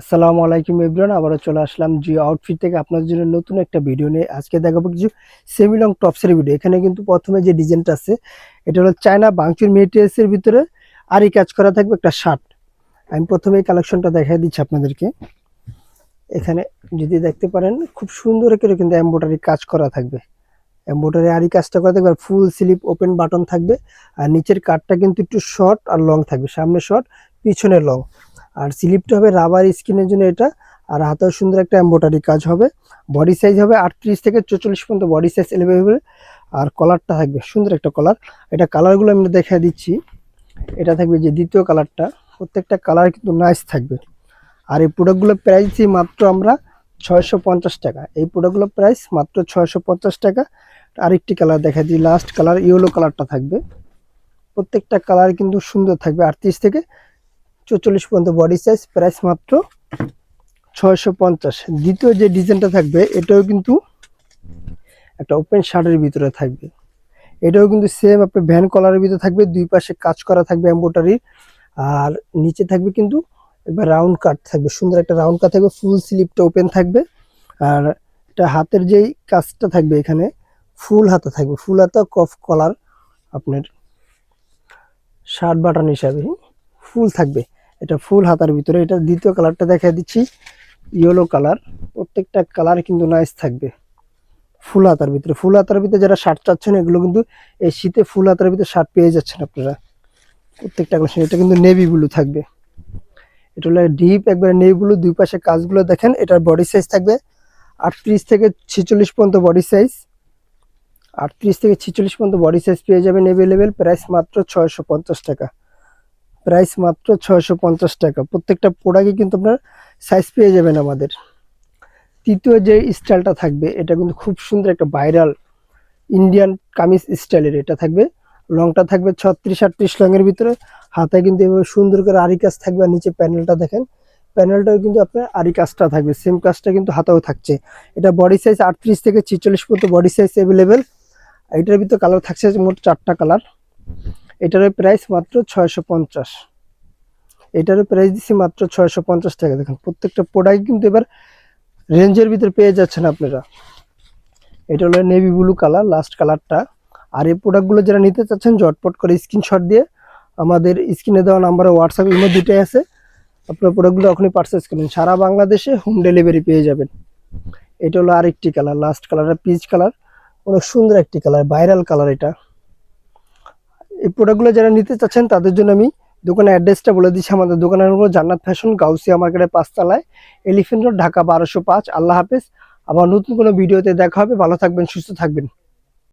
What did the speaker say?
আসসালামু আলাইকুম এভরিওয়ান, আবারও চলে আসলাম জিও আউটফিট থেকে আপনাদের জন্য নতুন একটা ভিডিও নিয়ে। আজকে দেখাবো কিছু সেমি লং টপসের ভিডিও এখানে কিন্তু প্রথমে যে ডিজাইনটা আছে, এটা হলো চায়না বাংচুর মেটেরিয়ালসের ভিতরে আরই কাজ করা থাকবে একটা শার্ট আমি প্রথমে এই কালেকশনটা দেখাই দিচ্ছি আপনাদেরকে। এখানে যদি দেখতে পারেন, খুব সুন্দর করে কিন্তু এম্বোটারি কাজ করা থাকবে। এম্বোটারি আরই কাজটা করা থাকবে আর ফুল স্লিপ ওপেন বাটন থাকবে। আর নিচের কাটটা কিন্তু একটু শর্ট আর লং থাকবে। সামনে শর্ট পিছনে লং আর স্লিপটা হবে রাবার স্কিনের জন্য এটা, আর হাতেও সুন্দর একটা এম্বোটারি কাজ হবে। বডি সাইজ হবে আটত্রিশ থেকে চৌচল্লিশ পর্যন্ত বডি সাইজ এলেভেলেবল আর কলারটা থাকবে, সুন্দর একটা কলার এটা কালারগুলো আমি দেখা দিচ্ছি। এটা থাকবে যে দ্বিতীয় কালারটা প্রত্যেকটা কালার কিন্তু নাইস থাকবে। আর এই প্রোডাক্টগুলোর প্রাইস মাত্র আমরা ছয়শো পঞ্চাশ টাকা। এই প্রোডাক্টগুলোর প্রাইস মাত্র ছয়শো পঞ্চাশ টাকা। আরেকটি কালার দেখা দিই। লাস্ট কালার ইয়েলো কালারটা থাকবে। প্রত্যেকটা কালার কিন্তু সুন্দর থাকবে। আটত্রিশ থেকে চৌচল্লিশ পর্যন্ত বডি সাইজ প্রাইস মাত্র ছয়শো পঞ্চাশ। দ্বিতীয় যে ডিজাইনটা থাকবে, এটাও কিন্তু একটা ওপেন শার্টের ভিতরে থাকবে। এটাও কিন্তু সেম আপনার ভ্যান কলারের ভিতরে থাকবে, দুই পাশে কাজ করা থাকবে এম্বোটারি আর নিচে থাকবে কিন্তু এবার রাউন্ড কাট থাকবে, সুন্দর একটা রাউন্ড কাট থাকবে ফুল স্লিপটা ওপেন থাকবে। আর এটা হাতের যেই কাজটা থাকবে এখানে ফুল হাতা থাকবে ফুল হাতা কফ কলার আপনার শার্ট বাটন হিসাবে ফুল থাকবে। এটা ফুল হাতার ভিতরে। এটা দ্বিতীয় কালারটা দেখা দিচ্ছি। Yellow colour. প্রত্যেকটা কালার কিন্তু নাইস থাকবে। ফুল হাতার ভিতরে। ফুল হাতার ভিতরে যারা শার্ট চাচ্ছেন, এগুলো কিন্তু এই শীতে ফুল হাতার ভিতরে শার্ট পেয়ে যাচ্ছেন আপনারা। প্রত্যেকটা কালেকশন এটা কিন্তু নেভি ব্লু থাকবে। এটা হলো ডিপ একবারে নেভি ব্লু দুই পাশে কাজগুলো দেখেন, এটার বডি সাইজ থাকবে আটত্রিশ থেকে ছেচল্লিশ পর্যন্ত বডি সাইজ আটত্রিশ থেকে ছেচল্লিশ পর্যন্ত বডি সাইজ পেয়ে যাবেন অ্যাভেলেবেল প্রাইস মাত্র ছয়শো পঞ্চাশ টাকা। প্রাইস মাত্র ছয়শো পঞ্চাশ টাকা। প্রত্যেকটা প্রোডাক্টে কিন্তু আপনার সাইজ পেয়ে যাবেন আমাদের। তৃতীয় যে স্টাইলটা থাকবে, এটা কিন্তু খুব সুন্দর একটা ভাইরাল ইন্ডিয়ান কামিজ স্টাইলের এটা থাকবে। লংটা থাকবে ছত্রিশ আটত্রিশ লংয়ের ভিতরে। হাতে কিন্তু এভাবে সুন্দর করে আরি কাজ থাকবে। আর নিচে প্যানেলটা দেখেন প্যানেলটাও কিন্তু আপনার আরি কাজটা থাকবে। সেম কাজটা কিন্তু হাতেও থাকছে। এটা বডি সাইজ আটত্রিশ থেকে ছিচল্লিশ পর্যন্ত বডি সাইজ অ্যাভেলেবেল এটার ভিতরে কালার থাকছে মোট চারটা কালার এটারও প্রাইস মাত্র ছয়শো পঞ্চাশ। এটারও প্রাইস দিচ্ছি মাত্র ছয়শো পঞ্চাশ টাকা। দেখুন, প্রত্যেকটা প্রোডাক্ট কিন্তু এবার রেঞ্জের ভিতরে পেয়ে যাচ্ছেন আপনারা। এটা হলো নেভি ব্লু কালার লাস্ট কালারটা আর এই প্রোডাক্টগুলো যারা নিতে চাচ্ছেন, ঝটপট করে স্ক্রিনশট দিয়ে আমাদের স্ক্রিনে দেওয়া নাম্বারে হোয়াটসঅ্যাপ ইমো দুটাই আছে। আপনার প্রোডাক্টগুলো এখনই পারচেস করুন। সারা বাংলাদেশে হোম ডেলিভারি পেয়ে যাবেন। এটা হলো আরেকটি colour last colour peach colour অনেক সুন্দর একটি কালার ভাইরাল কালার এটা। এই প্রোডাক্টগুলো যারা নিতে চাচ্ছেন, তাদের জন্য আমি দোকানের অ্যাড্রেসটা বলে দিচ্ছি। আমাদের দোকানের হলো জান্নাত ফ্যাশন গাউসিয়া মার্কেটের পাঁচতলায়, এলিফেন্ট রোড, ঢাকা বারোশো পাঁচ। আল্লাহ হাফেজ। আবার নতুন কোনো ভিডিওতে দেখা হবে। ভালো থাকবেন, সুস্থ থাকবেন।